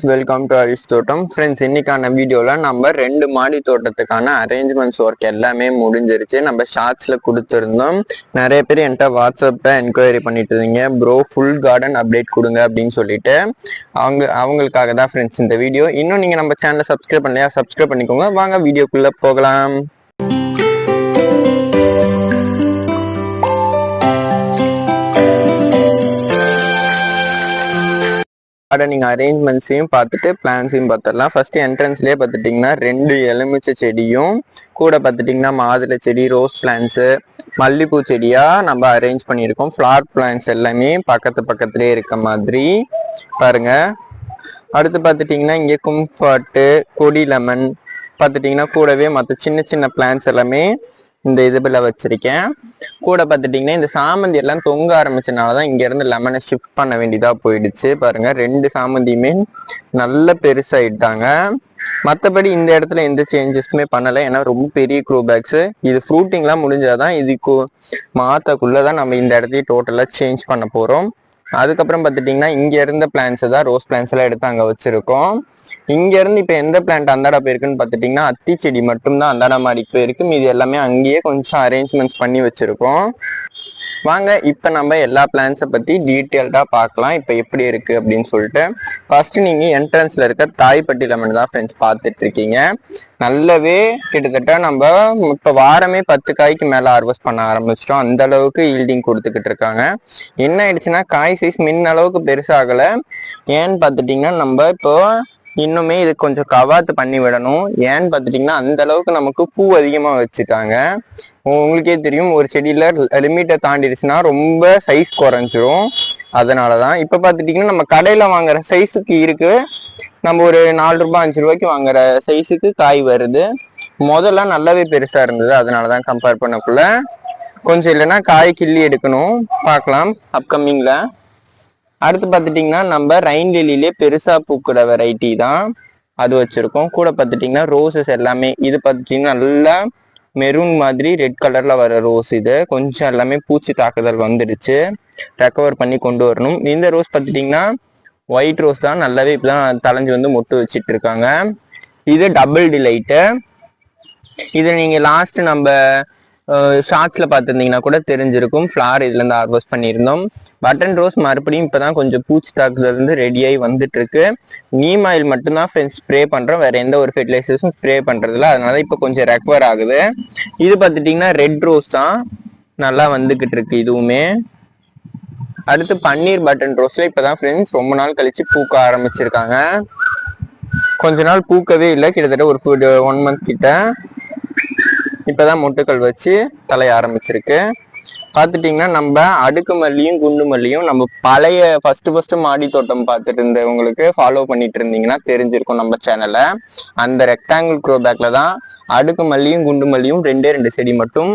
Welcome to அரிஸ் தோட்டம் friends இன்னைக்கான வீடியோவில் நம்ம ரெண்டு மாடி தோட்டத்துக்கான அரேஞ்ச்மெண்ட்ஸ் ஒர்க் எல்லாமே முடிஞ்சிருச்சு. நம்ம ஷார்ட்ஸில் கொடுத்துருந்தோம். நிறைய பேர் என்கிட்ட வாட்ஸ்அப்பில் என்கொயரி பண்ணிட்டு இருந்தீங்க. ப்ரோ ஃபுல் கார்டன் அப்டேட் கொடுங்க அப்படின்னு சொல்லிட்டு. அவங்க அவங்களுக்காக தான் ஃப்ரெண்ட்ஸ் இந்த வீடியோ இன்னும் நீங்கள் நம்ம சேனலை சப்ஸ்கிரைப் பண்ணலையா சப்ஸ்கிரைப் பண்ணிக்கோங்க. வாங்க வீடியோக்குள்ளே போகலாம். கார்டனிங் அரேஞ்ச்மெண்ட்ஸையும் பார்த்துட்டு பிளான்ஸையும் பார்த்துடலாம். ஃபர்ஸ்ட் என்ட்ரன்ஸ்லேயே பார்த்துட்டிங்கன்னா ரெண்டு எலுமிச்சை செடியும் கூட பார்த்துட்டிங்கன்னா மாதுளை செடி ரோஸ் பிளான்ஸு மல்லிப்பூ செடியாக நம்ம அரேஞ்ச் பண்ணியிருக்கோம். ஃப்ளார் பிளான்ஸ் எல்லாமே பக்கத்து பக்கத்துலேயே இருக்க மாதிரி. பாருங்கள் அடுத்து பார்த்துட்டிங்கன்னா இங்கே கும்ஃபர்ட்டு கொடி லெமன் பார்த்துட்டிங்கன்னா கூடவே மற்ற சின்ன சின்ன பிளான்ஸ் எல்லாமே இந்த இதுல வச்சிருக்கேன். கூட பார்த்துட்டிங்கன்னா இந்த சாமந்தி எல்லாம் தொங்க ஆரம்பிச்சனால தான் இங்கேருந்து லெமனை ஷிஃப்ட் பண்ண வேண்டியதாக போயிடுச்சு. பாருங்க ரெண்டு சாமந்தியுமே நல்ல பெருசாயிட்டாங்க. மற்றபடி இந்த இடத்துல எந்த சேஞ்சஸுமே பண்ணலை. ஏன்னா ரொம்ப பெரிய க்ரோ பேக்ஸு இது ஃப்ரூட்டிங்லாம் முடிஞ்சாதான் இதுக்கு மாத்தக்குள்ளே தான் நம்ம இந்த இடத்தையும் டோட்டலாக சேஞ்ச் பண்ண போகிறோம் அதுக்கப்புறம் பார்த்துட்டிங்கன்னா இங்கே இருந்த பிளான்ஸை தான் ரோஸ் பிளான்ஸ் எல்லாம் எடுத்து அங்கே வச்சிருக்கோம். இங்க இருந்து இப்போ எந்த பிளான்ட் அந்தாடா போயிருக்குன்னு பார்த்துட்டிங்கன்னா அத்தி செடி மட்டும்தான் அந்தாடா மாடிக்கு போயிருக்கு மீதி எல்லாமே அங்கேயே கொஞ்சம் அரேஞ்ச்மெண்ட்ஸ் பண்ணி வச்சிருக்கோம். வாங்க இப்போ நம்ம எல்லா பிளான்ஸை பற்றி டீட்டெயில்டாக பார்க்கலாம். இப்போ எப்படி இருக்குது அப்படின்னு சொல்லிட்டு. ஃபர்ஸ்ட் நீங்கள் என்ட்ரன்ஸில் இருக்க தாய்ப்பட்டியில் லெமன் தான் ஃப்ரெண்ட்ஸ் பார்த்துட்டு இருக்கீங்க. நல்லாவே கிட்டத்தட்ட நம்ம இப்போ வாரமே பத்து காய்க்கு மேலே ஹார்வெஸ்ட் பண்ண ஆரம்பிச்சிட்டோம். அந்த அளவுக்கு ஈல்டிங் கொடுத்துக்கிட்டு இருக்காங்க. என்ன ஆயிடுச்சுன்னா காய் சைஸ் மின் அளவுக்கு பெருசாகலை. ஏன்னு பார்த்துட்டிங்கன்னா நம்ம இப்போ இன்னுமே இது கொஞ்சம் கவாத்து பண்ணி விடணும். ஏன்னு பார்த்துட்டிங்கன்னா அந்த அளவுக்கு நமக்கு பூ அதிகமாக வச்சுட்டாங்க உங்களுக்கே தெரியும் ஒரு செடியில் லிமிட்டை தாண்டிடுச்சுன்னா ரொம்ப சைஸ் குறைஞ்சிரும். அதனால தான் இப்போ பார்த்துட்டிங்கன்னா நம்ம கடையில் வாங்குற சைஸுக்கு இருக்கு. நம்ம ஒரு நாலு ரூபாய் அஞ்சு ரூபாய்க்கு வாங்குற சைஸுக்கு காய் வருது. முதல்ல நல்லாவே பெருசாக இருந்தது. அதனால தான் கம்பேர் பண்ணக்குள்ள. கொஞ்சம் இல்லைன்னா காய் கிள்ளி எடுக்கணும். பார்க்கலாம். அப்கமிங்கில் அடுத்து பார்த்துட்டிங்கன்னா நம்ம ரைன் லிலிலே பெருசாக பூக்கிற வெரைட்டி தான் அது வச்சுருக்கோம். கூட பார்த்துட்டிங்கன்னா ரோசஸ் எல்லாமே. இது பார்த்துட்டிங்கன்னா நல்லா மெரூன் மாதிரி ரெட் கலரில் வர ரோஸ் இது. கொஞ்சம் எல்லாமே பூச்சி தாக்குதல் வந்துடுச்சு. ரெக்கவர் பண்ணி கொண்டு வரணும். இந்த ரோஸ் பார்த்துட்டிங்கன்னா ஒயிட் ரோஸ் தான். நல்லாவே இப்பதான் தலைஞ்சு வந்து மொட்டு வச்சிட்டு இருக்காங்க. இது டபுள் டிலைட்டு இது நீங்கள் லாஸ்ட் நம்ம ஷார்ட்ஸில் பார்த்துருந்தீங்கன்னா கூட தெரிஞ்சிருக்கும். ஃப்ளார் இதுலேருந்து ஹார்வெஸ்ட் பண்ணியிருந்தோம். பட்டன் ரோஸ் மறுபடியும் இப்போதான் கொஞ்சம் பூச்சி தாக்குதலிருந்து ரெடியாகி வந்துட்டு இருக்கு நீம் ஆயில் மட்டும்தான் ஃப்ரெண்ட்ஸ் ஸ்ப்ரே பண்றோம். வேற எந்த ஒரு ஃபெர்டிலைசர்ஸும் ஸ்ப்ரே பண்றதில்ல. அதனால இப்போ கொஞ்சம் ரெக்வர் ஆகுது. இது பார்த்துட்டிங்கன்னா ரெட் ரோஸ் தான் நல்லா வந்துகிட்டு இருக்கு இதுவுமே. அடுத்து பன்னீர் பட்டன் ரோஸ்ல இப்பதான் ஃப்ரெண்ட்ஸ் ரொம்ப நாள் கழிச்சு பூக்க ஆரம்பிச்சிருக்காங்க. கொஞ்ச நாள் பூக்கவே இல்லை. கிட்டத்தட்ட ஒரு ஒன் மந்த் கிட்ட. இப்பதான் மொட்டுக்கள் வச்சு தலைய ஆரம்பிச்சிருக்கு. பார்த்துட்டிங்கன்னா நம்ம அடுக்கு மல்லியும் குண்டு மல்லியும் நம்ம பழைய ஃபர்ஸ்ட் ஃபர்ஸ்ட் மாடி தோட்டம் பார்த்துட்டு இருந்தவங்களுக்கு ஃபாலோ பண்ணிட்டு இருந்தீங்கன்னா தெரிஞ்சிருக்கும் நம்ம சேனலை அந்த ரெக்டாங்கிள் க்ரோ பேக்ல தான் அடுக்கு மல்லியும் குண்டு மல்லியும் ரெண்டே ரெண்டு செடி மட்டும்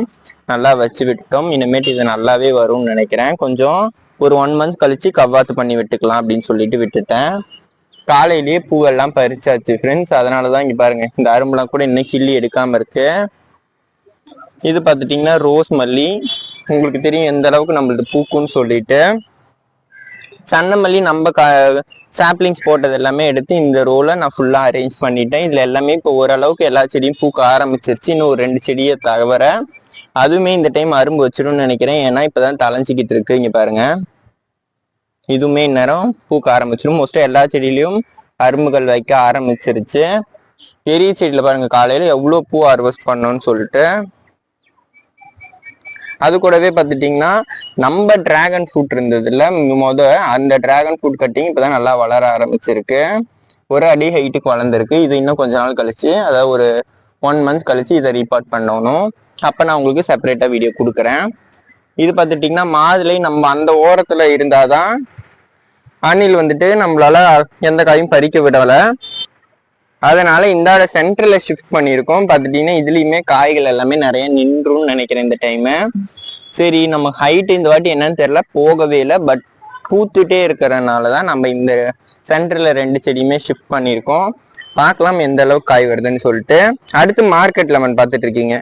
நல்லா வச்சு விட்டோம் இனிமேட்டு இது நல்லாவே வரும்னு நினைக்கிறேன். கொஞ்சம் ஒரு ஒன் மந்த் கழிச்சு கவ்வாத்து பண்ணி விட்டுக்கலாம் அப்படின்னு சொல்லிட்டு விட்டுட்டேன். காலையிலேயே பூவெல்லாம் பறிச்சாச்சு ஃப்ரெண்ட்ஸ் அதனால தான் இங்கே பாருங்க இந்த அரும்புலாம் கூட இன்னும் கிள்ளி எடுக்காம இருக்கு. இது பார்த்துட்டிங்கன்னா ரோஸ் மல்லி. உங்களுக்கு தெரியும் எந்த அளவுக்கு நம்மளுக்கு பூக்குன்னு சொல்லிட்டு. சன்னமல்லி நம்ம கா சாப்ளிங்ஸ் போட்டது எல்லாமே எடுத்து இந்த ரோலை நான் ஃபுல்லாக அரேஞ்ச் பண்ணிட்டேன். இதில் எல்லாமே இப்போ ஓரளவுக்கு எல்லா செடியும் பூக்க ஆரம்பிச்சிருச்சு. இன்னும் ஒரு ரெண்டு செடியை தவிர அதுவுமே இந்த டைம் அரும்பு வச்சிடும்னு நினைக்கிறேன். ஏன்னா இப்போதான் தலைஞ்சிக்கிட்டு இருக்கு. இங்கே பாருங்க. இதுவுமே இந்நேரம் பூக்க ஆரம்பிச்சிடும் மோஸ்ட்டாக எல்லா செடியிலையும் அரும்புகள் வைக்க ஆரம்பிச்சிருச்சு. பெரிய செடியில் பாருங்கள் காலையில் எவ்வளோ பூ ஹார்வெஸ்ட் பண்ணோன்னு சொல்லிட்டு. அது கூடவே பார்த்துட்டிங்கன்னா நம்ம டிராகன் ஃப்ரூட் இருந்ததுல மொதல் அந்த டிராகன் ஃப்ரூட் கட்டிங் இப்போ தான் நல்லா வளர ஆரம்பிச்சிருக்கு. ஒரு அடி ஹைட்டுக்கு வளர்ந்துருக்கு. இது இன்னும் கொஞ்ச நாள் கழிச்சு அதாவது ஒரு ஒன் மந்த் கழிச்சு இதை ரீபார்ட் பண்ணணும். அப்போ நான் உங்களுக்கு செப்பரேட்டாக வீடியோ கொடுக்குறேன். இது பார்த்துட்டிங்கன்னா மாதுளை நம்ம அந்த ஓரத்தில் இருந்தால் தான் அணில் வந்துட்டு நம்மளால எந்த காயும் பறிக்க விடலை. அதனால இந்த சென்டர்ல ஷிஃப்ட் பண்ணியிருக்கோம். பார்த்துட்டீங்கன்னா இதுலயுமே காய்கள் எல்லாமே நிறைய நின்றும்னு நினைக்கிறேன் இந்த டைம் சரி நம்ம ஹைட் இந்த வாட்டி என்னன்னு தெரியல போகவே இல்லை. பட் பூத்துட்டே இருக்கிறனால தான் நம்ம இந்த சென்டர்ல ரெண்டு செடியுமே ஷிஃப்ட் பண்ணியிருக்கோம். பார்க்கலாம் எந்த அளவுக்கு காய் வருதுன்னு சொல்லிட்டு. அடுத்து மார்க்கெட் லெமன் பார்த்துட்டு இருக்கீங்க.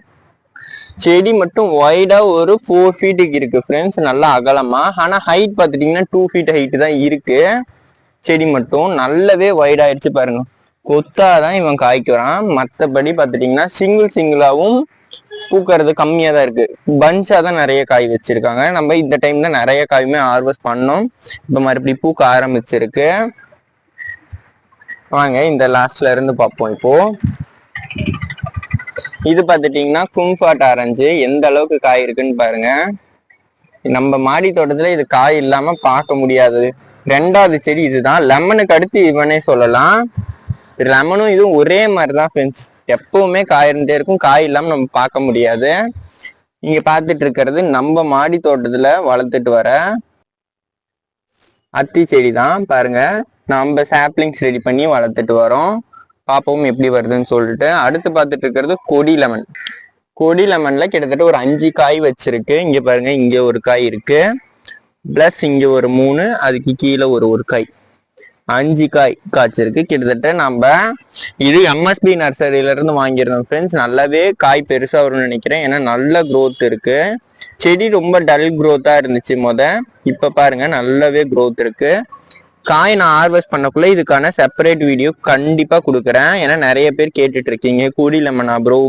செடி மட்டும் ஒய்டா ஒரு ஃபோர் ஃபீட்டுக்கு இருக்கு ஃப்ரெண்ட்ஸ் நல்லா அகலமா. ஆனா ஹைட் பார்த்துட்டீங்கன்னா டூ ஃபீட் ஹைட் தான் இருக்கு. செடி மட்டும் நல்லாவே வைட் ஆயிடுச்சு பாருங்க. கொத்தாதான் இவன் காய்க்கிறான் மற்றபடி பார்த்துட்டிங்கன்னா சிங்கிள் சிங்கிளாவும் பூக்கறது கம்மியாக தான் இருக்கு பஞ்சாக தான் நிறைய காய் வச்சிருக்காங்க. நம்ம இந்த டைம்ல நிறைய காயுமே ஹார்வெஸ்ட் பண்ணோம். இப்போ மறுபடியும் பூக்க ஆரம்பிச்சிருக்கு. வாங்க இந்த லாஸ்ட்ல இருந்து பார்ப்போம் இப்போ. இது பார்த்துட்டிங்கன்னா கும்ஃபாட் ஆரஞ்சு எந்த அளவுக்கு காய் இருக்குன்னு பாருங்க. நம்ம மாடி தோட்டத்துல இது காய் இல்லாம பார்க்க முடியாது. ரெண்டாவது செடி இதுதான். லெமனுக்கு அடுத்து இவனே சொல்லலாம். லெமனும் இதுவும் ஒரே மாதிரி தான் ஃப்ரெண்ட்ஸ் எப்பவுமே காய் இருந்துட்டே இருக்கும். காய் இல்லாம நம்ம பார்க்க முடியாது. இங்க பார்த்துட்டு இருக்கிறது நம்ம மாடி தோட்டத்துல வளர்த்துட்டு வர அத்தி செடி தான் பாருங்க நம்ம சாப்ளிங்ஸ் ரெடி பண்ணி வளர்த்துட்டு வரோம். பார்ப்போம் எப்படி வருதுன்னு சொல்லிட்டு. அடுத்து பார்த்துட்டு இருக்கிறது கொடி லெமன் கொடி லெமன்ல கிட்டத்தட்ட ஒரு அஞ்சு காய் வச்சிருக்கு. இங்க பாருங்க இங்க ஒரு காய் இருக்கு. பிளஸ் இங்க ஒரு மூணு அதுக்கு கீழே ஒரு ஒரு காய். அஞ்சு காய் காய்ச்சிருக்கு. கிட்டத்தட்ட நம்ம இது எம்எஸ்பி நர்சரியில இருந்து வாங்கியிருந்தோம் ஃப்ரெண்ட்ஸ் நல்லாவே காய் பெருசா வரும்னு நினைக்கிறேன். ஏன்னா நல்ல க்ரோத் இருக்கு. செடி ரொம்ப டல் க்ரோத்தா இருந்துச்சு முத. இப்ப பாருங்க நல்லாவே க்ரோத் இருக்கு. காய் நான் ஹார்வெஸ்ட் பண்ணக்குள்ள இதுக்கான செப்பரேட் வீடியோ கண்டிப்பா கொடுக்குறேன். ஏன்னா நிறைய பேர் கேட்டுட்டு இருக்கீங்க கூடி லெமனா ப்ரோ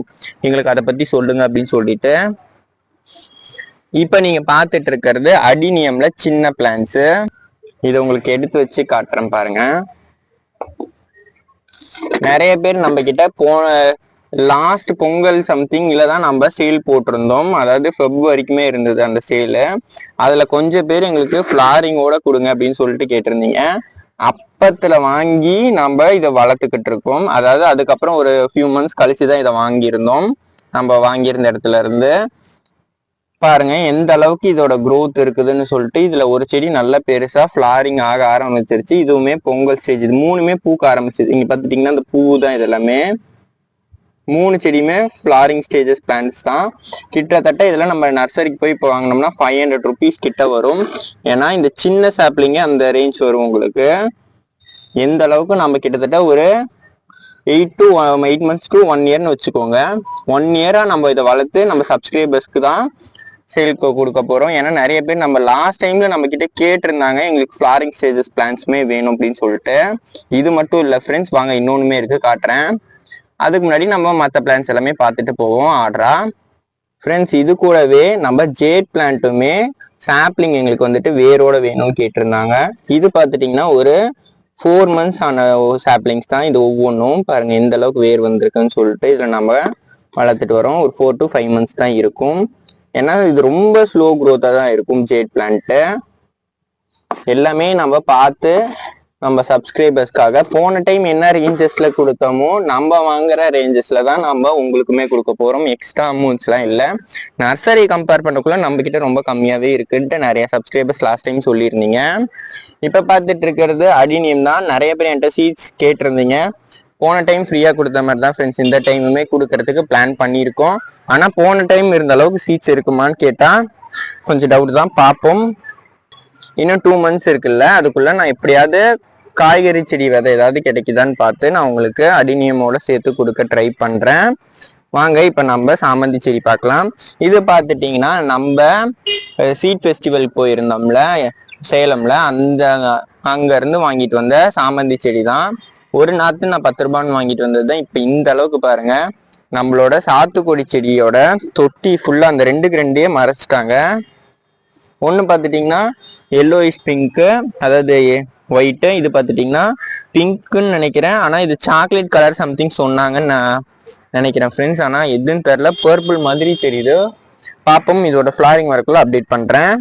எங்களுக்கு அதை பத்தி சொல்லுங்க அப்படின்னு சொல்லிட்டு. இப்ப நீங்க பாத்துட்டு இருக்கிறது அடினியம்ல சின்ன பிளான்ஸ் இதை உங்களுக்கு எடுத்து வச்சு காட்டுறேன் பாருங்க. நிறைய பேர் நம்ம கிட்ட போன லாஸ்ட் பொங்கல் சம்திங் தான் நம்ம சேல் போட்டிருந்தோம். அதாவது ஃபெப் வரைக்குமே இருந்தது அந்த சேலு அதில் கொஞ்சம் பேர் எங்களுக்கு ஃப்ளாரிங்கோட கொடுங்க அப்படின்னு சொல்லிட்டு கேட்டிருந்தீங்க. அப்பத்தில் வாங்கி நம்ம இதை வளர்த்துக்கிட்டு இருக்கோம். அதாவது அதுக்கப்புறம் ஒரு ஃபியூ மந்த்ஸ் கழிச்சு தான் இதை வாங்கியிருந்தோம். நம்ம வாங்கியிருந்த இடத்துல இருந்து. பாருங்க எந்த அளவுக்கு இதோட க்ரோத் இருக்குதுன்னு சொல்லிட்டு இதுல ஒரு செடி நல்லா பெருசா ஃபிளாரிங் ஆக ஆரம்பிச்சிருச்சு. இதுவுமே பொங்கல் ஸ்டேஜ் இது மூணுமே பூக்க ஆரம்பிச்சிது. இங்க பாத்துட்டீங்கன்னா அந்த பூ தான் இது எல்லாமே மூணு செடியுமே ஃபிளாரிங் ஸ்டேஜஸ் பிளான்ஸ் தான். கிட்டத்தட்ட இதெல்லாம் நம்ம நர்சரிக்கு போய் இப்போ வாங்கினோம்னா ஃபைவ் ஹண்ட்ரட் ருபீஸ் கிட்ட வரும். ஏன்னா இந்த சின்ன சாப்ளிங்கே அந்த ரேஞ்ச் வரும் உங்களுக்கு. எந்த அளவுக்கு நம்ம கிட்டத்தட்ட ஒரு eight to eight months to one இயர்னு வச்சுக்கோங்க. ஒன் இயராக நம்ம இதை வளர்த்து நம்ம சப்ஸ்கிரைபர்ஸ்க்கு தான் சேல்க்கு கொடுக்க போறோம். ஏன்னா நிறைய பேர் நம்ம லாஸ்ட் டைம்ல நம்ம கிட்ட கேட்டிருந்தாங்க எங்களுக்கு ஃபிளாரிங் ஸ்டேஜஸ் பிளான்ஸுமே வேணும் அப்படின்னு சொல்லிட்டு. இது மட்டும் இல்லை ஃப்ரெண்ட்ஸ் வாங்க இன்னொன்றுமே இருக்கு காட்டுறேன். அதுக்கு முன்னாடி நம்ம மற்ற பிளான்ஸ் எல்லாமே பார்த்துட்டு போவோம் ஆர்டரா ஃப்ரெண்ட்ஸ் இது கூடவே நம்ம ஜேட் பிளான்ட்டுமே சாப்ளிங் எங்களுக்கு வந்துட்டு வேரோட வேணும்னு கேட்டிருந்தாங்க. இது பார்த்துட்டிங்கன்னா ஒரு ஃபோர் மந்த்ஸ் ஆன சாப்ளிங்ஸ் தான் இது ஒவ்வொன்றும். பாருங்க எந்த அளவுக்கு வேர் வந்திருக்குன்னு சொல்லிட்டு இதில் நம்ம வளர்த்துட்டு வரோம். ஒரு ஃபோர் டு ஃபைவ் மந்த்ஸ் தான் இருக்கும். ஏன்னா இது ரொம்ப ஸ்லோ க்ரோத்தாக தான் இருக்கும் ஜேட் பிளான்ட்டு எல்லாமே நம்ம பார்த்து நம்ம சப்ஸ்கிரைபர்ஸ்க்காக போன டைம் என்ன ரேஞ்சஸில் கொடுத்தோமோ நம்ம வாங்குற ரேஞ்சஸில் தான் நம்ம உங்களுக்குமே கொடுக்க போகிறோம் எக்ஸ்ட்ரா அமௌண்ட்ஸ்லாம் இல்லை. நர்சரி கம்பேர் பண்ணக்குள்ள நம்ம ரொம்ப கம்மியாகவே இருக்குன்ட்டு நிறைய சப்ஸ்கிரைபர்ஸ் லாஸ்ட் டைம் சொல்லியிருந்தீங்க. இப்போ பார்த்துட்டு இருக்கிறது அடினியம் தான். நிறைய பேர் என்கிட்ட சீட்ஸ் கேட்டிருந்தீங்க. போன டைம் ஃப்ரீயா கொடுத்த மாதிரி தான் ஃப்ரெண்ட்ஸ் இந்த டைமுமே கொடுக்கறதுக்கு பிளான் பண்ணியிருக்கோம். ஆனா போன டைம் இருந்த அளவுக்கு சீட்ஸ் இருக்குமான்னு கேட்டா கொஞ்சம் டவுட் தான். பார்ப்போம். இன்னும் டூ மந்த்ஸ் இருக்குல்ல. அதுக்குள்ள நான் எப்படியாவது காய்கறி செடி விதை ஏதாவது கிடைக்குதான்னு பார்த்து நான் உங்களுக்கு அடிநியமோட சேர்த்து கொடுக்க ட்ரை பண்றேன். வாங்க இப்ப நம்ம சாமந்தி செடி பார்க்கலாம். இது பார்த்துட்டிங்கன்னா நம்ம சீட் ஃபெஸ்டிவல் போயிருந்தோம்ல சேலம்ல. அந்த அங்க இருந்து வாங்கிட்டு வந்த சாமந்தி செடி தான் ஒரு நாற்று நான் பத்து ரூபான்னு வாங்கிட்டு வந்தது தான் இப்போ இந்த அளவுக்கு பாருங்க. நம்மளோட சாத்துக்குடி செடியோட தொட்டி ஃபுல்லாக அந்த ரெண்டுக்கு ரெண்டே மறைச்சிட்டாங்க. ஒன்று பார்த்துட்டிங்கன்னா எல்லோயிஷ் பிங்க்கு அதாவது ஒயிட்டு இது பார்த்துட்டிங்கன்னா பிங்க்குன்னு நினைக்கிறேன். ஆனால் இது சாக்லேட் கலர் சம்திங் சொன்னாங்கன்னு நான் நினைக்கிறேன் ஃப்ரெண்ட்ஸ் ஆனால் எதுன்னு தெரில பர்பிள் மாதிரி தெரியுது. பார்ப்போம் இதோட ஃப்ளாரிங் வரக்குள்ள அப்டேட் பண்ணுறேன்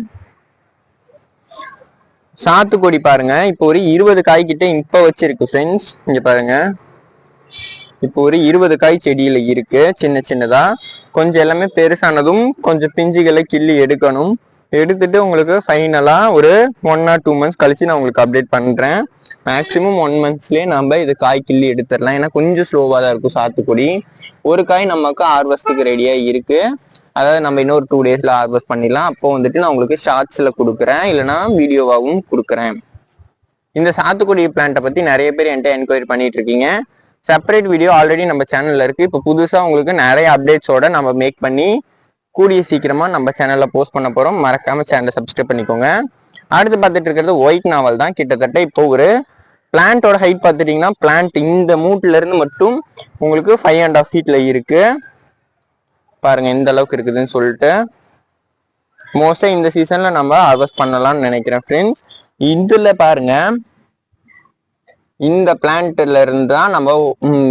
சாத்துக்குடி பாருங்க. இப்போ ஒரு இருபது காய் கிட்ட இப்போ வச்சிருக்கு ஃப்ரெண்ட்ஸ் இங்க பாருங்க. இப்போ ஒரு இருபது காய் செடியில இருக்கு. சின்ன சின்னதா. கொஞ்சம் எல்லாமே பெருசானதும் கொஞ்சம் பிஞ்சுகளை கிள்ளி எடுக்கணும். எடுத்துட்டு உங்களுக்கு ஃபைனலா ஒரு ஒன் ஆர் டூ மந்த்ஸ் கழிச்சு நான் உங்களுக்கு அப்டேட் பண்றேன். மேக்ஸிமம் ஒன் மந்த்ஸ்லயே நம்ம இது காய் கிள்ளி எடுத்துடலாம். ஏன்னா கொஞ்சம் ஸ்லோவா தான் இருக்கும் சாத்துக்குடி. ஒரு காய் நமக்கு ஹார்வெஸ்ட்டுக்கு ரெடியா இருக்கு. அதாவது நம்ம இன்னொரு டூ டேஸ்ல ஹார்வெஸ்ட் பண்ணிடலாம். அப்போ வந்துட்டு நான் உங்களுக்கு ஷார்ட்ஸ்ல கொடுக்குறேன். இல்லைன்னா வீடியோவாகவும் கொடுக்குறேன். இந்த சாத்துக்குடி பிளான்ட்டை பத்தி நிறைய பேர் என்கிட்ட என்கொயரி பண்ணிட்டு இருக்கீங்க. செப்பரேட் வீடியோ ஆல்ரெடி நம்ம சேனல்ல இருக்கு. இப்போ புதுசா உங்களுக்கு நிறைய அப்டேட்ஸோட நம்ம மேக் பண்ணி கூடிய சீக்கிரமா நம்ம சேனல்ல போஸ்ட் பண்ண போறோம். மறக்காம சேனலை சப்ஸ்கிரைப் பண்ணிக்கோங்க. அடுத்து பார்த்துட்டு இருக்கிறது ஒயிட் நாவல் தான். கிட்டத்தட்ட இப்போ ஒரு பிளான்ட்டோட ஹைட் பார்த்துட்டீங்கன்னா பிளான்ட் இந்த மூட்ல இருந்து மட்டும் உங்களுக்கு ஃபைவ் அண்ட் ஆஃப் ஃபீட்ல இருக்கு. பாருங்க எந்த அளவுக்கு இருக்குதுன்னு சொல்லிட்டு மோஸ்டா இந்த சீசன்ல நம்ம ஹார்வெஸ்ட் பண்ணலாம்னு நினைக்கிறேன் ஃப்ரெண்ட்ஸ் இதுல பாருங்க இந்த பிளான்ட்ல இருந்து தான் நம்ம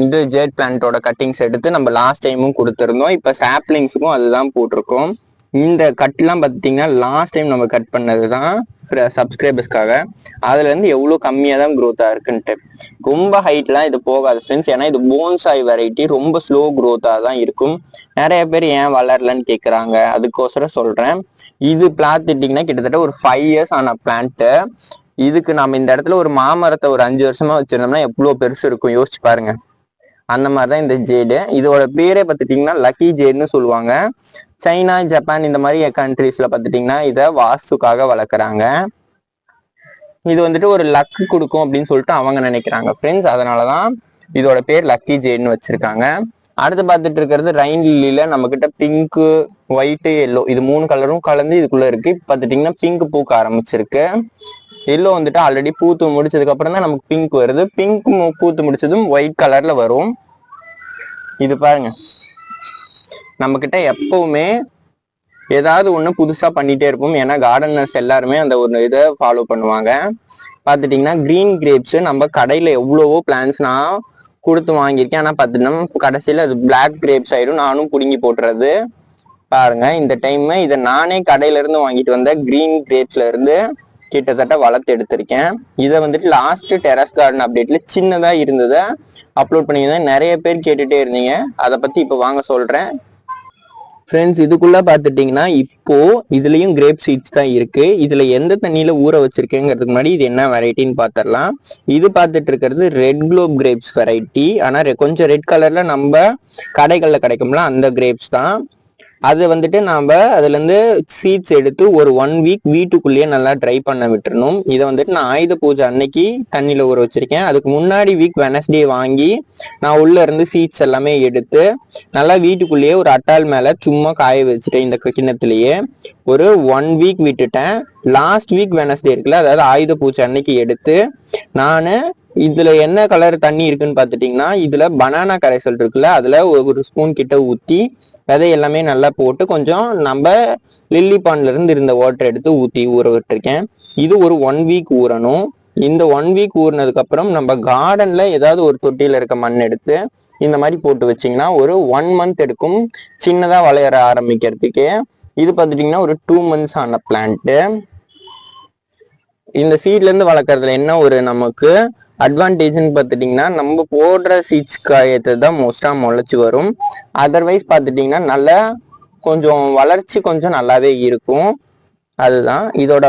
இது ஜேட் பிளான்ட்டோட கட்டிங்ஸ் எடுத்து நம்ம லாஸ்ட் டைமும் கொடுத்துருந்தோம். இப்போ சாப்ளிங்ஸுக்கும் அதுதான் போட்டிருக்கோம். இந்த கட்லாம் பார்த்தீங்கன்னா லாஸ்ட் டைம் நம்ம கட் பண்ணது தான் சப்ஸ்கிரைபர்ஸ்க்காக அதுலேருந்து எவ்வளோ கம்மியாக தான் க்ரோத்தாக இருக்குன்ட்டு. ரொம்ப ஹைட்லாம் இது போகாது ஃப்ரெண்ட்ஸ் ஏன்னா இது போன்சாய் வெரைட்டி ரொம்ப ஸ்லோ க்ரோத்தாக தான் இருக்கும். நிறைய பேர் ஏன் வளரலன்னு கேட்குறாங்க அதுக்கோசரம் சொல்கிறேன் இது பார்த்துட்டீங்கன்னா கிட்டத்தட்ட ஒரு ஃபைவ் இயர்ஸ் ஆன பிளான்ட்டு இதுக்கு நம்ம இந்த இடத்துல ஒரு மாமரத்தை ஒரு அஞ்சு வருஷமா வச்சிருந்தோம்னா எவ்வளோ பெருசு இருக்கும்? யோசிச்சு பாருங்க. அந்த மாதிரிதான் இந்த ஜேடு இதோட பேரே பார்த்துட்டீங்கன்னா லக்கி ஜேடுன்னு சொல்லுவாங்க. சைனா ஜப்பான் இந்த மாதிரி கண்ட்ரீஸ்ல பார்த்துட்டீங்கன்னா இதை வாஸ்துக்காக வளர்க்குறாங்க. இது வந்துட்டு ஒரு லக்கு கொடுக்கும் அப்படின்னு சொல்லிட்டு அவங்க நினைக்கிறாங்க ஃப்ரெண்ட்ஸ் அதனாலதான் இதோட பேர் லக்கி ஜேடுன்னு வச்சிருக்காங்க. அடுத்து பார்த்துட்டு இருக்கிறது ரைன் லில்லியில நம்ம கிட்ட பிங்க்கு ஒயிட்டு எல்லோ இது மூணு கலரும் கலந்து இதுக்குள்ள இருக்கு. பார்த்துட்டீங்கன்னா பிங்க் பூக்க ஆரம்பிச்சிருக்கு. எல்லோ வந்துட்டு ஆல்ரெடி பூத்து முடிச்சதுக்கு அப்புறம் தான் நமக்கு பிங்க் வருது. பிங்க் பூத்து முடிச்சதும் ஒயிட் கலர்ல வரும். இது பாருங்க. நம்ம கிட்ட எப்பவுமே ஏதாவது ஒன்று புதுசாக பண்ணிகிட்டே இருப்போம். ஏன்னா கார்டனர்ஸ் எல்லாருமே அந்த ஒரு இதை ஃபாலோ பண்ணுவாங்க. பார்த்துட்டிங்கன்னா க்ரீன் கிரேப்ஸ் நம்ம கடையில் எவ்வளவோ பிளான்ஸ் நான் கொடுத்து வாங்கியிருக்கேன். ஆனால் பார்த்துட்டோம்னா கடைசியில் அது பிளாக் கிரேப்ஸ் ஆயிடும் நானும் பிடுங்கி போட்டுறது. பாருங்க இந்த டைம் இதை நானே கடையிலேருந்து வாங்கிட்டு வந்த க்ரீன் கிரேப்ஸ்லேருந்து கிட்டத்தட்ட வளர்த்து எடுத்திருக்கேன். இதை வந்துட்டு லாஸ்ட் டெரஸ் கார்டன் அப்டேட்ல சின்னதா இருந்ததை அப்லோட் பண்ணியிருந்தேன். நிறைய பேர் கேட்டுட்டே இருந்தீங்க. அதை பத்தி இப்போ வாங்க சொல்றேன். ஃப்ரெண்ட்ஸ் இதுக்குள்ள பார்த்துட்டிங்கன்னா இப்போ இதுலயும் கிரேப் சீட்ஸ் தான் இருக்கு. இதுல எந்த தண்ணியில ஊற வச்சிருக்கேங்கிறதுக்கு முன்னாடி இது என்ன வெரைட்டின்னு பார்த்துடலாம். இது பார்த்துட்டு இருக்கிறது ரெட் குளோப் கிரேப்ஸ் வெரைட்டி ஆனா கொஞ்சம் ரெட் கலர்ல நம்ம கடைகள்ல கிடைக்கும்ல அந்த கிரேப்ஸ் தான். அது வந்துட்டு நாம் அதுலேருந்து சீட்ஸ் எடுத்து ஒரு ஒன் வீக் வீட்டுக்குள்ளேயே நல்லா ட்ரை பண்ண விட்டுறணும். இதை வந்துட்டு நான் ஆயுத பூஜை அன்னைக்கு தண்ணியில் ஊற வச்சிருக்கேன். அதுக்கு முன்னாடி வீக் வெனஸ்டே வாங்கி நான் உள்ளே இருந்து சீட்ஸ் எல்லாமே எடுத்து நல்லா வீட்டுக்குள்ளேயே ஒரு அட்டால் மேலே சும்மா காய வச்சுட்டேன் இந்த கிண்ணத்துலேயே. ஒரு ஒன் வீக் விட்டுட்டேன். லாஸ்ட் வீக் வெனஸ்டே இருக்குல்ல அதாவது ஆயுத பூஜை அன்னைக்கு எடுத்து நான் இதுல என்ன கலர் தண்ணி இருக்குன்னு பாத்துட்டீங்கன்னா இதுல பனானா கரைசல் இருக்குல்ல அதுல ஒரு ஸ்பூன் கிட்ட ஊத்தி விதை எல்லாமே நல்லா போட்டு கொஞ்சம் நம்ம லில்லி பான்ல இருந்து இருந்த வாட்டர் எடுத்து ஊத்தி ஊற விட்டுருக்கேன். இது ஒரு ஒன் வீக் ஊறணும். இந்த ஒன் வீக் ஊறினதுக்கு அப்புறம் நம்ம கார்டன்ல ஏதாவது ஒரு தொட்டியில இருக்க மண் எடுத்து இந்த மாதிரி போட்டு வச்சீங்கன்னா ஒரு ஒன் மந்த் எடுக்கும். சின்னதா வளையற ஆரம்பிக்கிறதுக்கு. இது பார்த்துட்டிங்கன்னா ஒரு டூ மந்த்ஸ் ஆன பிளான்ட்டு இந்த சீட்லேருந்து வளர்க்குறதுல வளர்க்கறதுல என்ன ஒரு நமக்கு அட்வான்டேஜ்னு பார்த்துட்டிங்கன்னா நம்ம போடுற சீட்ஸ் காயத்தை தான் மோஸ்ட்டாக முளைச்சி வரும். அதர்வைஸ் பார்த்துட்டிங்கன்னா நல்லா கொஞ்சம் வளர்ச்சி கொஞ்சம் நல்லாவே இருக்கும். அதுதான். இதோட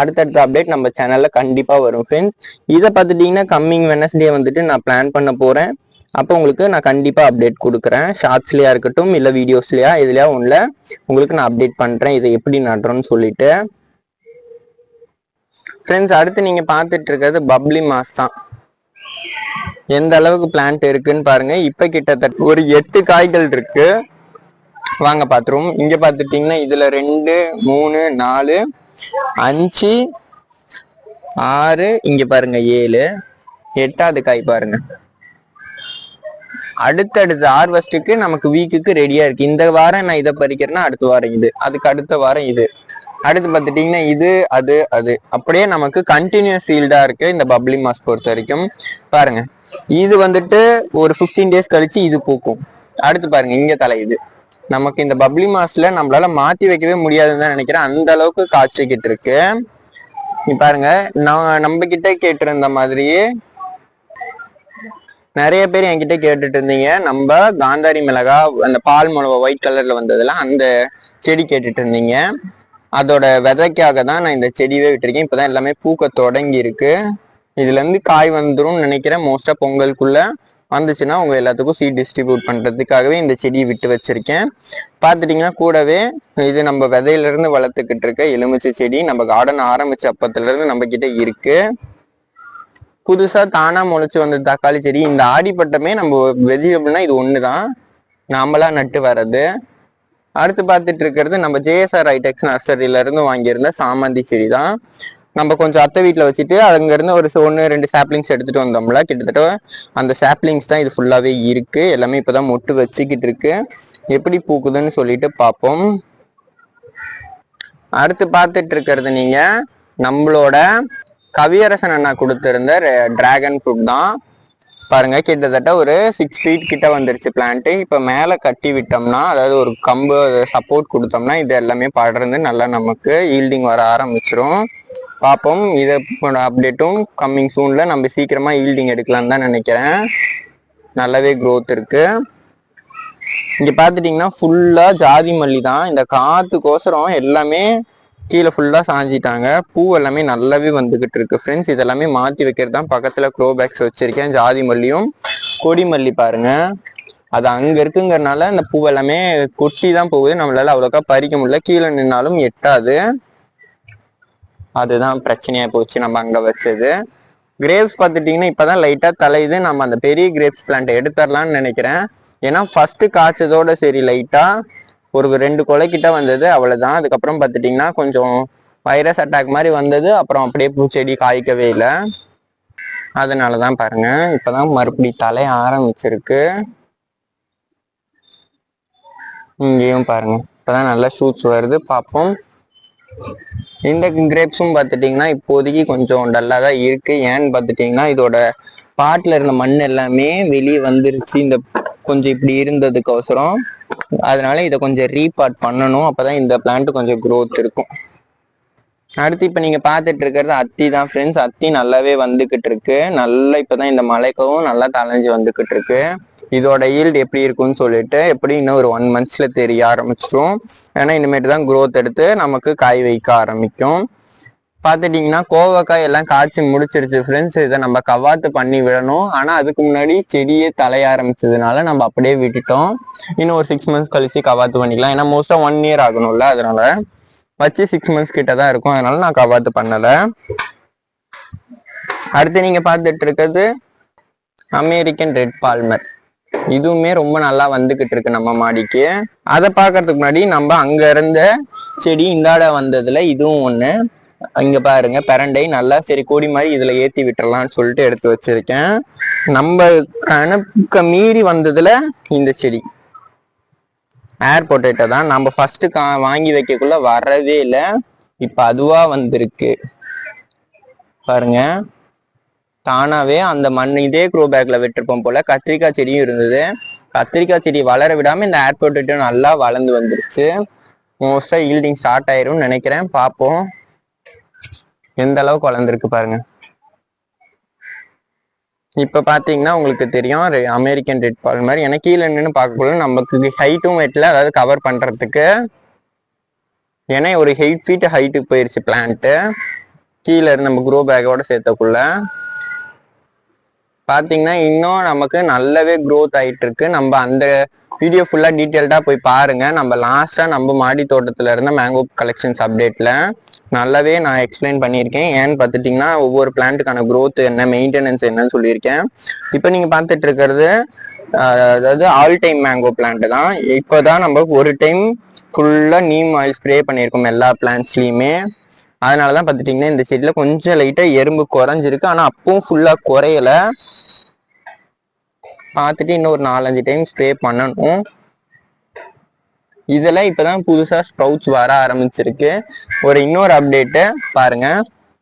அடுத்தடுத்த அப்டேட் நம்ம சேனலில் கண்டிப்பாக வரும் ஃப்ரெண்ட்ஸ் இதை பார்த்துட்டிங்கன்னா கம்மிங் வெனஸ்டே வந்துட்டு நான் பிளான் பண்ண போகிறேன் அப்போ உங்களுக்கு நான் கண்டிப்பாக அப்டேட் கொடுக்குறேன். ஷார்ட்ஸ்லையா இருக்கட்டும் இல்லை வீடியோஸ்லையா இதுலையா ஒன்றில் உங்களுக்கு நான் அப்டேட் பண்ணுறேன் இதை எப்படி நடுறோன்னு சொல்லிட்டு. ஃப்ரெண்ட்ஸ் அடுத்து நீங்கள் பார்த்துட்டு இருக்கிறது பப்ளி மாஸ் தான். எந்த அளவுக்கு பிளான்ட் இருக்குன்னு பாருங்க. இப்ப கிட்டத்தட்ட ஒரு எட்டு காய்கள் இருக்கு. வாங்க பாத்துருவோம். இங்க பாத்துட்டீங்கன்னா இதுல ரெண்டு மூணு நாலு அஞ்சு ஆறு இங்க பாருங்க ஏழு. எட்டாவது காய் பாருங்க. அடுத்தடுத்த ஹார்வெஸ்ட்டுக்கு நமக்கு வீக்குக்கு ரெடியா இருக்கு. இந்த வாரம் நான் இதை பறிக்கிறேன்னா அடுத்த வாரம் இது. அதுக்கு அடுத்த வாரம் இது. அடுத்து பார்த்துட்டிங்கன்னா இது அது அது. அப்படியே நமக்கு கண்டினியூஸ் ஃபீல்டா இருக்கு இந்த பப்ளி மாஸ் பொறுத்த வரைக்கும். பாருங்க. இது வந்துட்டு ஒரு 15 டேஸ் கழிச்சு இது பூக்கும். அடுத்து பாருங்க இங்க தலை இது. நமக்கு இந்த பப்ளி மாஸ்ல நம்மளால மாத்தி வைக்கவே முடியாதுன்னு தான் நினைக்கிறேன். அந்த அளவுக்கு காய்ச்சிக்கிட்டு இருக்கு. நீ பாருங்க நான் நம்ம கிட்ட கேட்டிருந்த மாதிரியே நிறைய பேர் என்கிட்ட கேட்டுட்டு இருந்தீங்க. நம்ம காந்தாரி மிளகா அந்த பால் மிளகா ஒயிட் கலர்ல வந்ததுல அந்த செடி கேட்டுட்டு இருந்தீங்க. அதோட விதைக்காக தான் நான் இந்த செடியவே விட்டுருக்கேன். இப்போதான் எல்லாமே பூக்க தொடங்கி இருக்கு இதுல இருந்து காய் வந்துடும் நினைக்கிறேன். மோஸ்டா பொங்கலுக்குள்ள வந்துச்சுன்னா உங்க எல்லாத்துக்கும் சீட் டிஸ்ட்ரிபியூட் பண்றதுக்காகவே இந்த செடியை விட்டு வச்சிருக்கேன். பார்த்துட்டிங்கன்னா கூடவே இது நம்ம விதையில இருந்து வளர்த்துக்கிட்டு இருக்க எலுமிச்சை செடி நம்ம கார்டன் ஆரம்பிச்ச அப்பத்துல இருந்து நம்ம கிட்ட இருக்கு. புதுசா தானா முளைச்சு வந்த தக்காளி செடி. இந்த ஆடிப்பட்டமே நம்ம வெஜிடபிள்னா இது ஒண்ணுதான். நாமளா நட்டு வர்றது. அடுத்து பார்த்துட்டு இருக்கிறது நம்ம ஜேஎஸ்ஆர் ஐடெக்ஸ் நர்சரியில இருந்து வாங்கியிருந்த சாமந்தி செடி தான் நம்ம கொஞ்சம் அத்தை வீட்டில் வச்சுட்டு அங்கேருந்து ஒரு ஒன்று ரெண்டு சாப்ளிங்ஸ் எடுத்துட்டு வந்தோம்ல. கிட்டத்தட்ட அந்த சாப்ளிங்ஸ் தான் இது ஃபுல்லாகவே இருக்கு. எல்லாமே இப்போ தான் மொட்டு வச்சுக்கிட்டு இருக்கு. எப்படி பூக்குதுன்னு சொல்லிட்டு பார்ப்போம். அடுத்து பார்த்துட்டு இருக்கிறது நீங்கள் நம்மளோட கவியரசன் அண்ணா கொடுத்துருந்த டிராகன் ஃப்ரூட் தான். பாருங்க கிட்டத்தட்ட ஒரு சிக்ஸ் ஃபீட் கிட்ட வந்துருச்சு பிளான்ட்டு இப்போ மேலே கட்டி விட்டோம்னா அதாவது ஒரு கம்பு சப்போர்ட் கொடுத்தோம்னா இது எல்லாமே படர்ந்து நல்லா நமக்கு ஈல்டிங் வர ஆரம்பிச்சிரும். பார்ப்போம் இதை அப்டேட்டும் கம்மிங் சூனில் நம்ம சீக்கிரமாக ஈல்டிங் எடுக்கலாம்னு தான் நினைக்கிறேன். நல்லாவே க்ரோத் இருக்கு. இங்கே பார்த்துட்டிங்கன்னா ஃபுல்லாக ஜாதி மல்லி தான் இந்த காற்றுக்கோசரம் எல்லாமே கீழே ஃபுல்லாக சாஞ்சிட்டாங்க. பூ எல்லாமே நல்லாவே வந்துகிட்டு இருக்கு ஃப்ரெண்ட்ஸ் இதெல்லாமே மாற்றி வைக்கிறது தான் பக்கத்தில் க்ரோ பேக்ஸ் வச்சிருக்கேன் ஜாதி மல்லியும். கொடி மல்லி பாருங்க. அது அங்கே இருக்குங்கிறனால அந்த பூ எல்லாமே கொட்டி தான் போகுது. நம்மளால அவ்வளோக்கா பறிக்க முடியல. கீழே நின்னாலும் எட்டாது. அதுதான் பிரச்சனையாக போச்சு. நம்ம அங்கே வச்சது. கிரேப்ஸ் பார்த்துட்டீங்கன்னா இப்பதான் லைட்டாக தலையுது நம்ம அந்த பெரிய கிரேப்ஸ் பிளான்ட்டை எடுத்துடலான்னு நினைக்கிறேன். ஏன்னா ஃபஸ்ட்டு காய்ச்சதோட சரி லைட்டாக ஒரு ரெண்டு கொலை கிட்ட வந்தது அவ்வளவுதான். அதுக்கப்புறம் பார்த்துட்டீங்கன்னா கொஞ்சம் வைரஸ் அட்டாக் மாதிரி வந்தது. அப்புறம் அப்படியே பூச்செடி காய்க்கவே இல்லை. அதனாலதான் பாருங்க. இப்பதான் மறுபடி தலை ஆரம்பிச்சிருக்கு. இங்கேயும் பாருங்க. இப்பதான் நல்லா ஷூட்ஸ் வருது. பார்ப்போம். இந்த கிரேப்ஸும் பார்த்துட்டிங்கன்னா இப்போதைக்கு கொஞ்சம் டல்லாக தான் இருக்கு. ஏன்னு பார்த்துட்டிங்கன்னா இதோட பாட்டில் இருந்த மண் எல்லாமே வெளியே வந்துருச்சு. இந்த கொஞ்சம் இப்படி இருந்ததுக்கோசரம் அதனால இதை கொஞ்சம் ரீபார்ட் பண்ணணும். அப்பதான் இந்த பிளான்ட் கொஞ்சம் க்ரோத் இருக்கும். அடுத்து இப்போ நீங்க பார்த்துட்டு இருக்கிறது அத்தி தான் ஃப்ரெண்ட்ஸ் அத்தி நல்லாவே வந்துகிட்டு இருக்கு. நல்லா இப்பதான் இந்த மலைக்கவும் நல்லா தலைஞ்சு வந்துகிட்டு இருக்கு. இதோட ஈல்டு எப்படி இருக்கும்னு சொல்லிட்டு எப்படி இன்னும் ஒரு ஒன் மந்த்ஸ்ல தெரிய ஆரம்பிச்சிடும் ஏன்னா இனிமேட்டு தான் க்ரோத் எடுத்து நமக்கு காய் வைக்க ஆரம்பிக்கும். பார்த்துட்டிங்கன்னா கோவக்காய் எல்லாம் காய்ச்சி முடிச்சிருச்சு ஃப்ரெண்ட்ஸ் இதை நம்ம கவாத்து பண்ணி விடணும். ஆனால் அதுக்கு முன்னாடி செடியே தலைய ஆரம்பிச்சதுனால நம்ம அப்படியே விட்டுட்டோம். இன்னும் ஒரு சிக்ஸ் மந்த்ஸ் கழிச்சு கவாத்து பண்ணிக்கலாம். ஏன்னா மோஸ்ட்டாக ஒன் இயர் ஆகணும்ல அதனால. வச்சு சிக்ஸ் மந்த்ஸ் கிட்ட தான் இருக்கும். அதனால நான் கவாத்து பண்ணலை. அடுத்து நீங்கள் பார்த்துட்டு இருக்கிறது அமெரிக்கன் ரெட் பால்மர். இதுவுமே ரொம்ப நல்லா வந்துகிட்டு இருக்கு நம்ம மாடிக்கு. அதை பார்க்கறதுக்கு முன்னாடி நம்ம அங்க இருந்த செடி இந்தாட வந்ததுல இதுவும் ஒன்று இங்க பாருங்க பிரண்டை நல்லா சரி கூடி மாதிரி இதுல ஏத்தி விட்டுறலாம்னு சொல்லிட்டு எடுத்து வச்சிருக்கேன். நம்ம கணக்க மீறி வந்ததுல இந்த செடி. ஏர் பொட்டேட்டோ தான். நம்ம ஃபர்ஸ்ட் கா வாங்கி வைக்கக்குள்ள வரவே இல்லை. இப்ப அதுவா வந்திருக்கு. பாருங்க. தானாவே அந்த மண் இதே க்ரோ பேக்ல விட்டுருப்போம் போல கத்திரிக்காய் செடியும் இருந்தது. கத்திரிக்காய் செடி வளர விடாம இந்த ஏர் பொட்டேட்டோ நல்லா வளர்ந்து வந்துருச்சு. மோஸ்டா ஈல்டிங் ஸ்டார்ட் ஆயிரும்னு நினைக்கிறேன். பார்ப்போம். எந்த அளவுக்கு வளர்ந்துருக்கு பாருங்க. இப்ப பாத்தீங்கன்னா உங்களுக்கு தெரியும் அமெரிக்கன் ரெட் பால் மாதிரி. எனக்கு கீழே நின்று பார்க்கக்குள்ள நமக்கு ஹைட்டும் வெட்டல அதாவது கவர் பண்றதுக்கு ஏன்னா ஒரு எயிட் ஃபீட் ஹைட்டுக்கு போயிருச்சு பிளான்ட்டு கீழே இருந்து நம்ம குரோ பேக்கோட சேர்த்தக்குள்ள. பாத்தீங்கன்னா இன்னும் நமக்கு நல்லாவே க்ரோத் ஆயிட்டு இருக்கு. நம்ம அந்த வீடியோ ஃபுல்லாக டீட்டெயில்டாக போய் பாருங்கள் நம்ம லாஸ்ட்டாக நம்ம மாடி தோட்டத்தில் இருந்த மேங்கோ கலெக்ஷன்ஸ் அப்டேட்டில் நல்லாவே நான் எக்ஸ்பிளைன் பண்ணியிருக்கேன். ஏன்னு பார்த்துட்டிங்கன்னா ஒவ்வொரு பிளான்ட்டுக்கான க்ரோத் என்ன மெயின்டெனன்ஸ் என்னன்னு சொல்லியிருக்கேன். இப்போ நீங்கள் பார்த்துட்டு இருக்கிறது அதாவது ஆல் டைம் மேங்கோ பிளான்ட் தான். இப்போ தான் நம்ம ஒரு டைம் ஃபுல்லாக நீம் ஆயில் ஸ்ப்ரே பண்ணியிருக்கோம் எல்லா பிளான்ட்ஸ்லேயுமே அதனால தான் பார்த்துட்டிங்கன்னா இந்த செடியில் கொஞ்சம் லைட்டாக எறும்பு குறைஞ்சிருக்கு. ஆனால் அப்பவும் ஃபுல்லாக குறையலை. பார்த்துட்டு இன்னும் ஒரு நாலஞ்சு டைம் ஸ்ப்ரே பண்ணணும். இதெல்லாம் இப்பதான் புதுசா ஸ்ப்ரவுட்ஸ் வர ஆரம்பிச்சிருக்கு. ஒரு இன்னொரு அப்டேட்டு பாருங்க.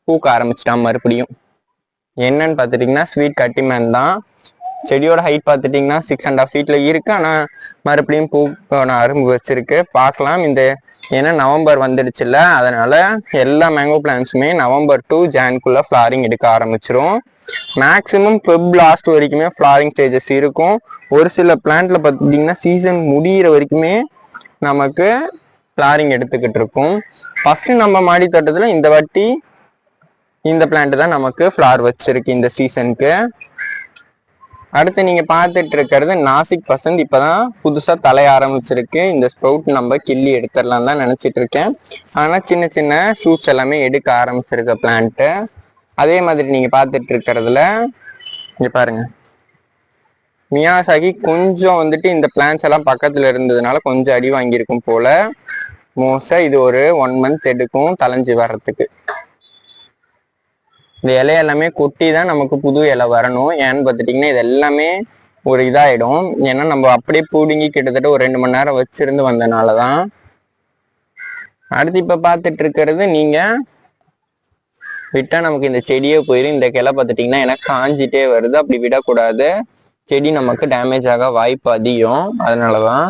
பூக்க ஆரம்பிச்சிட்டான் மறுபடியும். என்னன்னு பார்த்துட்டிங்கன்னா ஸ்வீட் கட்டிமேன் தான். செடியோட ஹைட் பார்த்துட்டிங்கன்னா சிக்ஸ் அண்ட் ஆஃப் ஃபீட்டில் இருக்குது ஆனால் மறுபடியும் பூ அரும்பு வச்சுருக்கு. பார்க்கலாம். இந்த ஏன்னா நவம்பர் வந்துடுச்சுல்ல. அதனால் எல்லா மேங்கோ பிளான்ஸுமே நவம்பர் டு ஜான்குள்ளே ஃப்ளாரிங் எடுக்க ஆரம்பிச்சிரும். மேக்ஸிமம் ஃபெப் லாஸ்ட் வரைக்குமே ஃப்ளாரிங் ஸ்டேஜஸ் இருக்கும். ஒரு சில பிளான்ட்டில் பார்த்துட்டிங்கன்னா சீசன் முடியிற வரைக்குமே நமக்கு ஃப்ளாரிங் எடுத்துக்கிட்டு இருக்கும். ஃபஸ்ட்டு நம்ம மாடி தோட்டத்தில் இந்த வாட்டி இந்த பிளான்ட் தான் நமக்கு ஃப்ளார் வச்சிருக்கு இந்த சீசனுக்கு அடுத்து நீங்க பார்த்துட்டு இருக்கிறது நாசிக் பசந்த் இப்பதான் புதுசா தலைய ஆரம்பிச்சிருக்கு. இந்த ஸ்ப்ரவுட் நம்ம கிள்ளி எடுத்துடலாம் தான் நினைச்சிட்டு இருக்கேன். ஆனா சின்ன சின்ன ஷூட்ஸ் எல்லாமே எடுக்க ஆரம்பிச்சிருக்க பிளான்ட்டு அதே மாதிரி நீங்க பார்த்துட்டு இருக்கிறதுல இங்க பாருங்க. மியாசாகி கொஞ்சம் வந்துட்டு இந்த பிளான்ஸ் எல்லாம் பக்கத்துல இருந்ததுனால கொஞ்சம் அடி வாங்கியிருக்கும் போல. மோஸ்டா இது ஒரு ஒன் மந்த் எடுக்கும் தலைஞ்சு வர்றதுக்கு. இந்த இலை எல்லாமே கொட்டி தான் நமக்கு புது இலை வரணும். ஏன்னு பார்த்துட்டிங்கன்னா இது எல்லாமே ஒரு இதாயிடும். ஏன்னா நம்ம அப்படியே பூடிங்கி கிட்டத்தட்ட ஒரு ரெண்டு மணி நேரம் வச்சிருந்து வந்தனால தான் அடுத்து இப்போ பார்த்துட்டு இருக்கிறது நீங்கள் விட்டா நமக்கு இந்த செடியே போயிடும் இந்த கிளை பார்த்துட்டிங்கன்னா எனக்கு காஞ்சிட்டே வருது. அப்படி விடக்கூடாது. செடி நமக்கு டேமேஜ் ஆக வாய்ப்பு அதிகம். அதனால தான்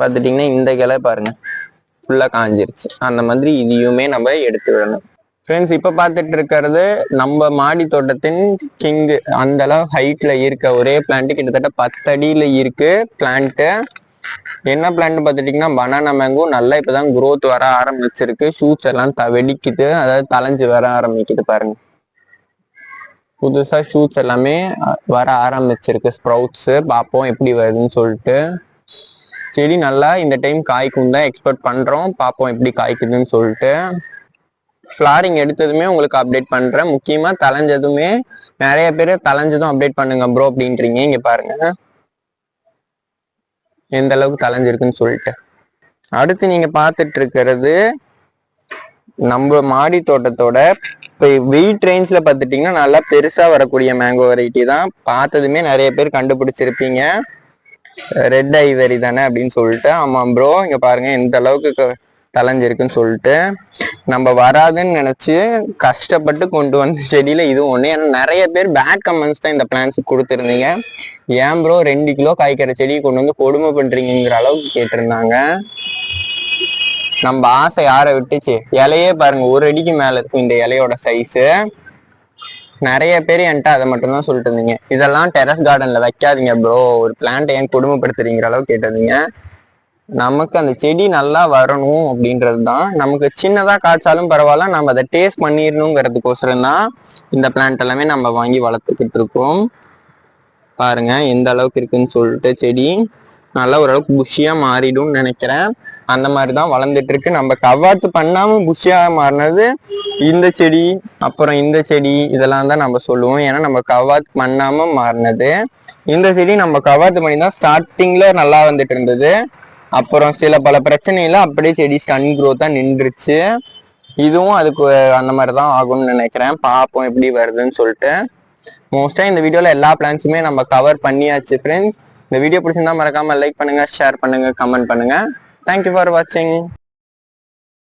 பார்த்துட்டிங்கன்னா இந்த கிளை பாருங்க. ஃபுல்லாக காஞ்சிருச்சு. அந்த மாதிரி இதையுமே நம்ம எடுத்து விடணும். ஃப்ரெண்ட்ஸ் இப்போ பார்த்துட்டு இருக்கிறது நம்ம மாடி தோட்டத்தின் கிங்கு அந்த அளவு ஹைட்ல இருக்க ஒரே பிளான்ட் கிட்டத்தட்ட பத்து அடியில இருக்கு பிளான்ட்டு என்ன பிளான்ட் பார்த்துட்டிங்கன்னா பனானா மேங்கோ நல்லா இப்போதான் குரோத் வர ஆரம்பிச்சிருக்கு. ஷூட்ஸ் எல்லாம் த வெடிக்குது. அதாவது தலைஞ்சு வர ஆரம்பிக்குது பாருங்க. புதுசாக ஷூட்ஸ் எல்லாமே வர ஆரம்பிச்சிருக்கு. ஸ்ப்ரவுட்ஸு பார்ப்போம் எப்படி வருதுன்னு சொல்லிட்டு. செடி நல்லா இந்த டைம் காய்க்கும் தான் எக்ஸ்பெக்ட் பண்ணுறோம் பார்ப்போம் எப்படி காய்க்குதுன்னு சொல்லிட்டு. ஃப்ளாரிங் எடுத்ததுமே உங்களுக்கு அப்டேட் பண்ணுறேன் முக்கியமாக தலைஞ்சதுமே நிறைய பேர் தலைஞ்சதும் அப்டேட் பண்ணுங்க ப்ரோ அப்படின்றீங்க. இங்கே பாருங்க. எந்த அளவுக்கு தலைஞ்சிருக்குன்னு சொல்லிட்டு. அடுத்து நீங்கள் பார்த்துட்டு இருக்கிறது நம்ம மாடி தோட்டத்தோட இப்போ வெயிட் ரேஞ்சில் பார்த்துட்டிங்கன்னா நல்லா பெருசாக வரக்கூடிய மேங்கோ வெரைட்டி தான். பார்த்ததுமே நிறைய பேர் கண்டுபிடிச்சிருப்பீங்க. ரெட் ஐவரி தானே அப்படின்னு சொல்லிட்டு. ஆமாம் ப்ரோ இங்கே பாருங்கள் எந்த அளவுக்கு தலைஞ்சிருக்குன்னு சொல்லிட்டு நம்ம வராதுன்னு நினைச்சு கஷ்டப்பட்டு கொண்டு வந்த செடியில இது ஒண்ணு. ஏன்னா நிறைய பேர் பேட் கமெண்ட்ஸ் தான் இந்த பிளான்ஸ் கொடுத்துருந்தீங்க. ஏன் ப்ரோ ரெண்டு கிலோ காய்க்கிற செடியை கொண்டு வந்து கொடுமை பண்றீங்கிற அளவுக்கு கேட்டிருந்தாங்க. நம்ம ஆசை யாரை விட்டுச்சு. இலையே பாருங்க ஒரு அடிக்கு மேல இருக்கும் இந்த இலையோட சைஸ் நிறைய பேர் என்கிட்ட அதை மட்டும் தான் சொல்லிட்டு இருந்தீங்க. இதெல்லாம் டெரஸ் கார்டன்ல வைக்காதீங்க ப்ரோ ஒரு பிளான்ட்டை ஏன் கொடுமைப்படுத்துறீங்கிற அளவுக்கு கேட்டிருந்தீங்க. நமக்கு அந்த செடி நல்லா வரணும் அப்படின்றது தான் நமக்கு சின்னதா காய்ச்சாலும் பரவாயில்ல நம்ம அதை டேஸ்ட் பண்ணிடணுங்கிறதுக்கோசரம் தான் இந்த பிளான்ட் எல்லாமே நம்ம வாங்கி வளர்த்துக்கிட்டு இருக்கோம். பாருங்க எந்த அளவுக்கு இருக்குன்னு சொல்லிட்டு செடி நல்லா ஓரளவுக்கு புஷியாக மாறிடும்னு நினைக்கிறேன். அந்த மாதிரி தான் வளர்ந்துட்டு இருக்கு. நம்ம கவாத்து பண்ணாம புஷியாக மாறினது இந்த செடி அப்புறம் இந்த செடி இதெல்லாம் தான் நம்ம சொல்லுவோம். ஏன்னா நம்ம கவாத்து பண்ணாம மாறினது. இந்த செடி நம்ம கவாத்து பண்ணி தான் ஸ்டார்டிங்ல நல்லா வந்துட்டு இருந்தது. அப்புறம் சில பல பிரச்சனையில அப்படியே செடி ஸ்டன் குரோத்தாக நின்றுச்சு. இதுவும் அதுக்கு அந்த மாதிரி தான் ஆகும்னு நினைக்கிறேன். பார்ப்போம் எப்படி வருதுன்னு சொல்லிட்டு. மோஸ்டா இந்த வீடியோல எல்லா பிளான்ஸுமே நம்ம கவர் பண்ணியாச்சு ஃப்ரெண்ட்ஸ் இந்த வீடியோ பிடிச்சிருந்தா மறக்காம லைக் பண்ணுங்க ஷேர் பண்ணுங்க கமெண்ட் பண்ணுங்க. தேங்க்யூ ஃபார் வாட்சிங்